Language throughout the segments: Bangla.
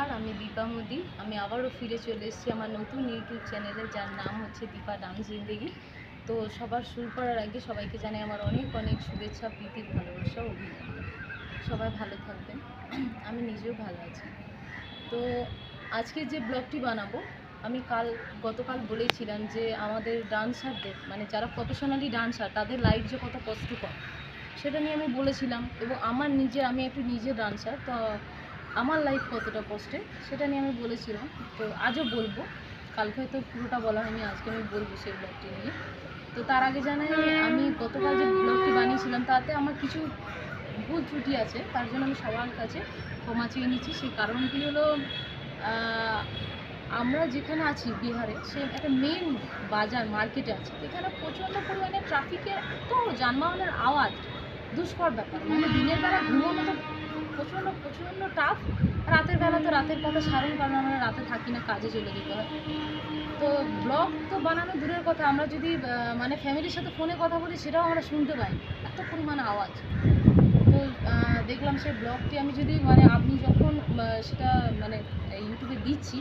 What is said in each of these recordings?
নমস্কার, আমি দীপা মোদি। আমি আবারও ফিরে চলে এসেছি আমার নতুন ইউটিউব চ্যানেলে, যার নাম হচ্ছে দীপা ডান্স জিন্দেগি। তো সবার শুরু করার আগে সবাইকে জানাই আমার অনেক অনেক শুভেচ্ছা, প্রীতি, ভালোবাসা, অভিনন্দন। সবাই ভালো থাকবেন। আমি নিজেও ভালো আছি। তো আজকে যে ব্লগটি বানাবো, আমি কাল, গতকাল বলেছিলাম যে আমাদের ডান্সারদের মানে যারা প্রফেশনালি ডান্সার, তাদের লাইফ যে কত কষ্টকর, সেটা নিয়ে আমি বলেছিলাম। এবং আমার নিজের, আমি একটু নিজে ডান্সার, তো আমার লাইফ কতটা কষ্টে, সেটা নিয়ে আমি বলেছিলাম, তো আজও বলব। কালকে হয়তো পুরোটা বলা হয়নি, আজকে আমি বলব সেই ব্লগটি নিয়ে। তো তার আগে জানাই, আমি গতকাল যে ব্লগটি বানিয়েছিলাম, তাতে আমার কিছু ভুল ত্রুটি আছে, তার জন্য আমি সবার কাছে ক্ষমা চেয়ে নিচ্ছি। সেই কারণটি হলো আমরা যেখানে আছি বিহারে সে একটা মেন বাজার মার্কেটে আছে। এখানে প্রচণ্ড পরিমাণে ট্রাফিকের এত যানবাহনের আওয়াজ, দুষ্কর ব্যাপার। মানে দিনের বেলা ঘুমোনো রাতের বেলা তো রাতের কথা সারেন কারণ আমরা রাতে থাকি না, কাজে চলে যেতে হয়। তো ব্লগ তো বানানো দূরের কথা, আমরা যদি মানে ফ্যামিলির সাথে ফোনে কথা বলি সেটাও আমরা শুনতে পাই এত পরিমাণে আওয়াজ। তো দেখলাম সেই ব্লগটি, আমি যদি মানে আপনি যখন সেটা মানে ইউটিউবে দিচ্ছি,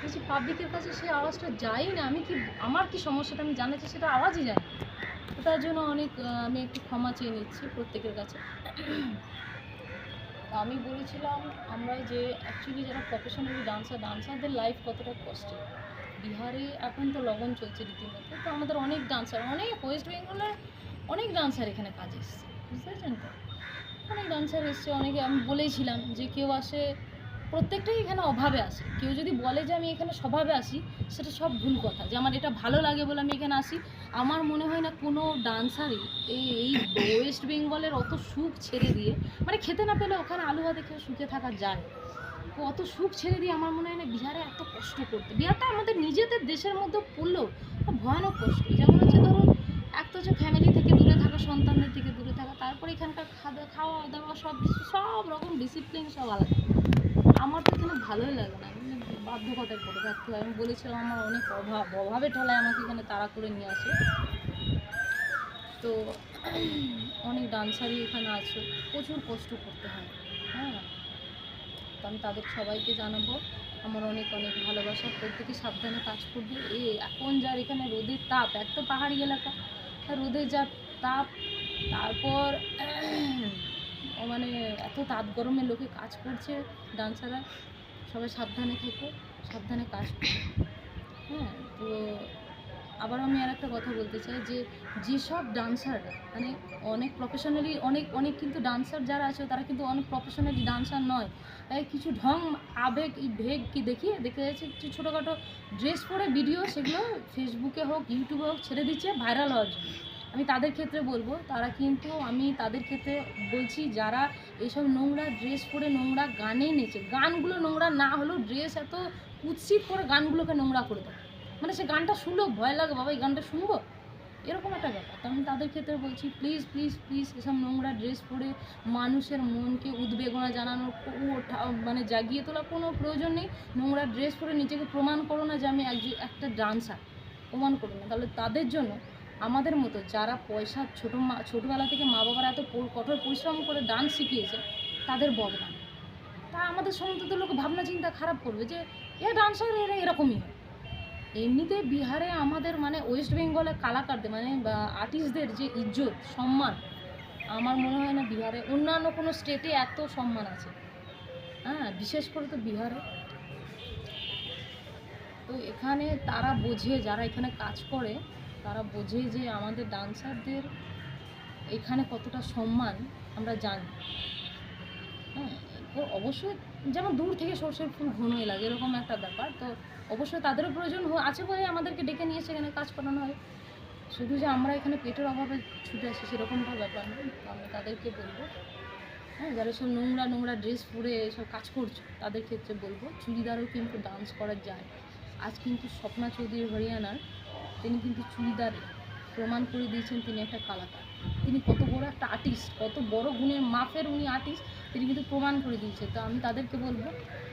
দেখছি পাবলিকের কাছে সেই আওয়াজটা যাই না। আমি কি, আমার কি সমস্যাটা আমি জানাচ্ছি সেটা আওয়াজই যায় তার জন্য অনেক আমি একটু ক্ষমা চেয়ে নিচ্ছি প্রত্যেকের কাছে। আমি বলেছিলাম আমরা যে অ্যাকচুয়ালি যারা প্রফেশনালি ডান্সার ডান্সারদের লাইফ কতটা কষ্টে। বিহারে এখন তো লগন চলছে রীতিমতো, তো আমাদের অনেক ডান্সার অনেক ওয়েস্ট বেঙ্গলের অনেক ডান্সার এখানে কাজ এসছে, বুঝতে পেরেছেন তো? অনেক ডান্সার এসছে, অনেকে আমি বলেছিলাম যে কেউ আসে প্রত্যেকটাই এখানে অভাবে আসে। কেউ যদি বলে যে আমি এখানে স্বভাবে আসি, সেটা সব ভুল কথা। যে আমার এটা ভালো লাগে বলে আমি এখানে আসি, আমার মনে হয় না কোনো ডান্সারই এই এই ওয়েস্ট বেঙ্গলের অত সুখ ছেড়ে দিয়ে মানে খেতে না পেলে ওখানে আলু ভাতে খেয়ে সুখে থাকা যায়। অত সুখ ছেড়ে দিয়ে আমার মনে হয় না বিহারে এত কষ্ট করতে। বিহারটা আমাদের নিজেদের দেশের মধ্যে পড়লেও ভয়ানক কষ্ট। যেমন হচ্ছে ধরুন, এক তো হচ্ছে ফ্যামিলি থেকে দূরে থাকা, সন্তানদের থেকে দূরে থাকা, তারপরে এখানকার খাওয়া দাওয়া সব সব রকম ডিসিপ্লিন সব আলাদা। আমার তো এখানে ভালোই লাগে না। আমি বাধ্যকতায় পড়ে থাকতে হয় আমি বলেছিলাম, আমার অনেক অভাব, অভাবে ঠলায় আমাকে এখানে তাড়া করে নিয়ে আসে। তো অনেক ডান্সারই এখানে আছে। প্রচুর কষ্ট করতে হয়। হ্যাঁ। তো আমি তাদের সবাইকে জানাব। আমার অনেক অনেক ভালোবাসা। প্রত্যেকে সাবধানে কাজ করবে। এ, এখন যার এখানে রোদের তাপ এক তো পাহাড়ি এলাকা। রোদের যা তাপ, তারপর মানে এত তাপ গরমে লোকে কাজ করছে, ডান্সাররা। সবাই সাবধানে থেকো, সাবধানে কাজ হ্যাঁ তো আবার আমি আর একটা কথা বলতে চাই যে, যেসব ডান্সার মানে অনেক প্রফেশনালি অনেক অনেক কিন্তু ডান্সার যারা আছে, তারা কিন্তু অনেক প্রফেশনালি ডান্সার নয়। তাই কিছু ঢং, আবেগ ভেগ কি দেখিয়ে, দেখে যাচ্ছে কিছু ছোটোখাটো ড্রেস পরে ভিডিও সেগুলো ফেসবুকে হোক ইউটিউবে হোক ছেড়ে দিচ্ছে ভাইরাল হওয়ার জন্য। আমি তাদের ক্ষেত্রে বলব, তারা কিন্তু আমি তাদের ক্ষেত্রে বলছি যারা এইসব নোংরা ড্রেস পরে নোংরা গানে নেচে, গানগুলো নোংরা না হলেও ড্রেস এত কুৎসিত করে গানগুলোকে নোংরা করে দেয়। মানে সে গানটা শুনলেও ভয় লাগে, বাবা, এই গানটা শুনব? এরকম একটা ব্যাপার। তো আমি তাদের ক্ষেত্রে বলছি, প্লিজ প্লিজ প্লিজ এসব নোংরা ড্রেস পরে মানুষের মনকে উদ্বেগনা জানানোর মানে জাগিয়ে তোলার কোনো প্রয়োজন নেই। নোংরা ড্রেস পরে নিজেকে প্রমাণ করো না যে আমি একজন- একটা ডান্সার প্রমাণ করো না। তাহলে তাদের জন্য আমাদের মতো যারা পয়সা ছোটো মা, ছোটোবেলা থেকে মা বাবারা এত কঠোর পরিশ্রম করে ডান্স শিখিয়েছে, তাদের বদনাম। তা আমাদের তো লোক ভাবনা চিন্তা খারাপ করবে যে, এ ডান্সার এরা এরকমই হয়। এমনিতে বিহারে আমাদের মানে ওয়েস্ট বেঙ্গলের কালাকারদের মানে আর্টিস্টদের যে ইজ্জত, সম্মান, আমার মনে হয় না বিহারে অন্যান্য কোনো স্টেটে এত সম্মান আছে। হ্যাঁ বিশেষ করে তো বিহারে। তো এখানে তারা বোঝে, যারা এখানে কাজ করে তারা বোঝে যে আমাদের ডান্সারদের এখানে কতটা সম্মান আমরা জানি। হ্যাঁ অবশ্যই যেমন দূর থেকে সর্ষের ফুল ঘনই লাগে, এরকম একটা ব্যাপার। তো অবশ্যই তাদেরও প্রয়োজন আছে বলে আমাদেরকে ডেকে নিয়ে সেখানে কাজ করানো হয়। শুধু যে আমরা এখানে পেটের অভাবে ছুটে আসি সেরকমটা ব্যাপার নয় আমি তাদেরকে বলব হ্যাঁ যারা সব নোংরা নোংরা ড্রেস পরে সব কাজ করছ, তাদের ক্ষেত্রে বলব, চুড়িদারও কিন্তু ডান্স করা যায়। আজ কিন্তু স্বপ্না চৌধুরী হরিয়ানার তিনি কিন্তু চুড়িদার প্রমাণ করে দিয়েছেন তিনি একটা কালাকার। তিনি কত বড় একটা আর্টিস্ট কত বড় গুণের মাপের উনি আর্টিস্ট তিনি কিন্তু প্রমাণ করে দিয়েছে তো আমি তাদেরকে বলব,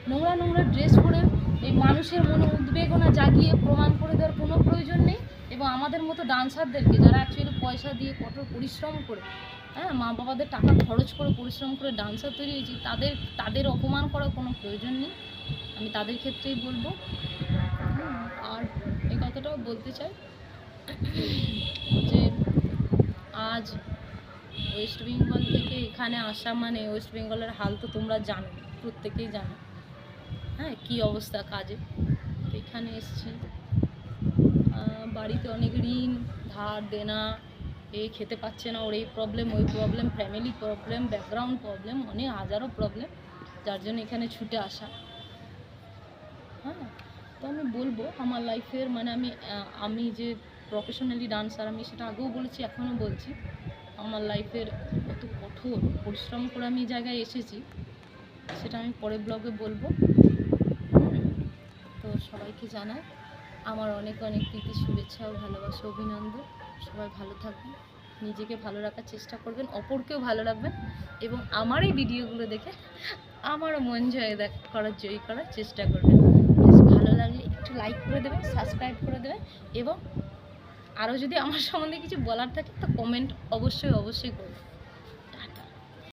নোংরা নোংরা ড্রেস পরে এই মানুষের মনে উদ্বেগনা জাগিয়ে প্রমাণ করে দেওয়ার কোনো প্রয়োজন নেই এবং আমাদের মতো ডান্সারদেরকে যারা অ্যাকচুয়ালি পয়সা দিয়ে কঠোর পরিশ্রম করে হ্যাঁ মা বাবাদের টাকা খরচ করে পরিশ্রম করে ডান্সার তৈরি হয়েছি, তাদের তাদের অপমান করার কোনো প্রয়োজন নেই। আমি তাদের ক্ষেত্রেই বলব। আর এই কথাটাও বলতে চাই যে আজ ওয়েস্ট বেঙ্গল থেকে এখানে আসা মানে ওয়েস্ট বেঙ্গলের হাল তো তোমরা জানো, প্রত্যেকেই জানো। হ্যাঁ কী অবস্থা কাজে? এখানে এসছি। বাড়িতে অনেক ঋণ, ধার, দেনা, এ খেতে পাচ্ছে না, ওর এই প্রবলেম ওই problem family problem background problem অনেক, হাজারো প্রবলেম যার জন্য এখানে ছুটে আসা। হ্যাঁ আমি বলব, আমার লাইফের মানে আমি আমি যে প্রফেশনালি ডান্সার আমি সেটা আগেও বলেছি, এখনও বলছি, আমার লাইফের কত কঠোর পরিশ্রম করে আমি জায়গায় এসেছি, সেটা আমি পরের ব্লগে বলব। তো সবাইকে জানাই, আমার অনেক অনেক প্রীতি, শুভেচ্ছা ও ভালোবাসা, অভিনন্দন। সবাই ভালো থাকবেন, নিজেকে ভালো রাখার চেষ্টা করবেন, অপরকেও ভালো রাখবেন এবং আমার এই ভিডিওগুলো দেখে আমারও মন জয় করার, জয়ী করার চেষ্টা করবেন। Please, ভালো লাগলে একটু লাইক করে দেবেন সাবস্ক্রাইব করে দেবেন এবং আরও যদি আমার সম্বন্ধে কিছু বলার থাকে তো কমেন্ট অবশ্যই অবশ্যই করবেন